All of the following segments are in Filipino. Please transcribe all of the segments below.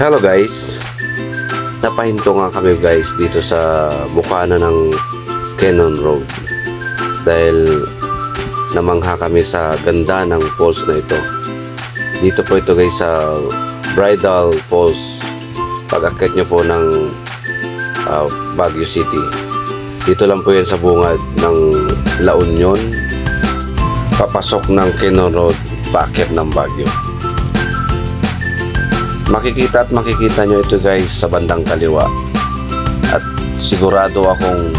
Hello guys. Napahinto nga kami guys dito sa bukana ng Cannon Road. Dahil namangha kami sa ganda ng falls na ito. Dito po ito guys sa Bridal Falls. Pag-akit nyo po ng ah, Baguio City. Dito lang po yan sa bungad ng La Union. Papasok ng Cannon Road, paakyat ng Baguio. Makikita at makikita nyo ito guys sa bandang kaliwa. At sigurado akong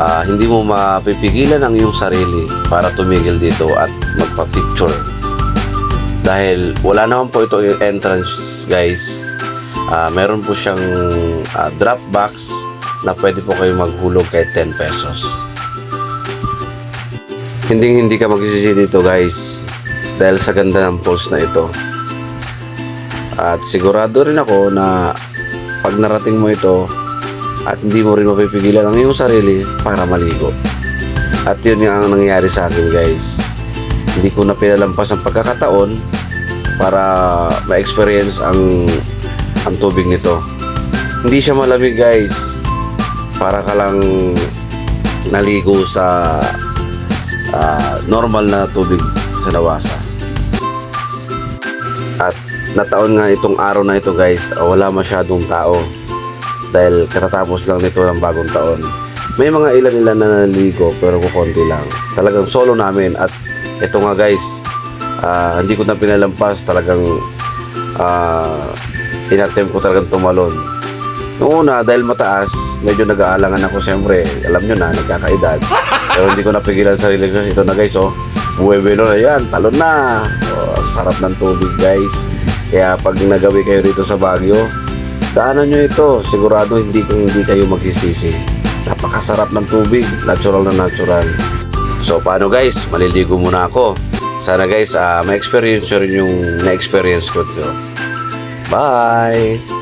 ah, hindi mo mapipigilan ang iyong sarili para tumigil dito at magpa-picture. Dahil wala naman po ito yung entrance guys. Ah, meron po siyang ah, drop box na pwede po kayo maghulog kahit 10 pesos. Hindi hindi ka magsisisi dito guys dahil sa ganda ng falls na ito. At sigurado rin ako na pag narating mo ito at hindi mo rin mapipigilan ang iyong sarili para maligo. At yun yung ang nangyayari sa akin guys. Hindi ko na pinalampas ang pagkakataon para ma-experience ang ang tubig nito. Hindi siya malamig guys. Para ka lang naligo sa ah, normal na tubig sa lawasa. At nataon nga itong araw na ito guys, ah, wala masyadong tao. Dahil katatapos lang nito ng bagong taon. May mga ilan-ilan na naligo pero kukonti lang. Talagang solo namin at ito nga guys, ah, hindi ko na pinalampas talagang uh, inattempt ko talagang tumalon. Noong una, dahil mataas, medyo nag-aalangan ako siyempre. Alam nyo na, nagkakaedad. Pero hindi ko napigilan sa sarili ko. Ito na guys, oh. Buwebelo na yan. Talon na. Oh, sarap ng tubig guys. Kaya pag nagawi kayo rito sa Baguio, daanan nyo ito. Sigurado hindi, hindi kayo magsisisi. Napakasarap ng tubig. Natural na natural. So paano guys? Maliligo muna ako. Sana guys, ah, ma-experience yung na-experience ko dito. Bye!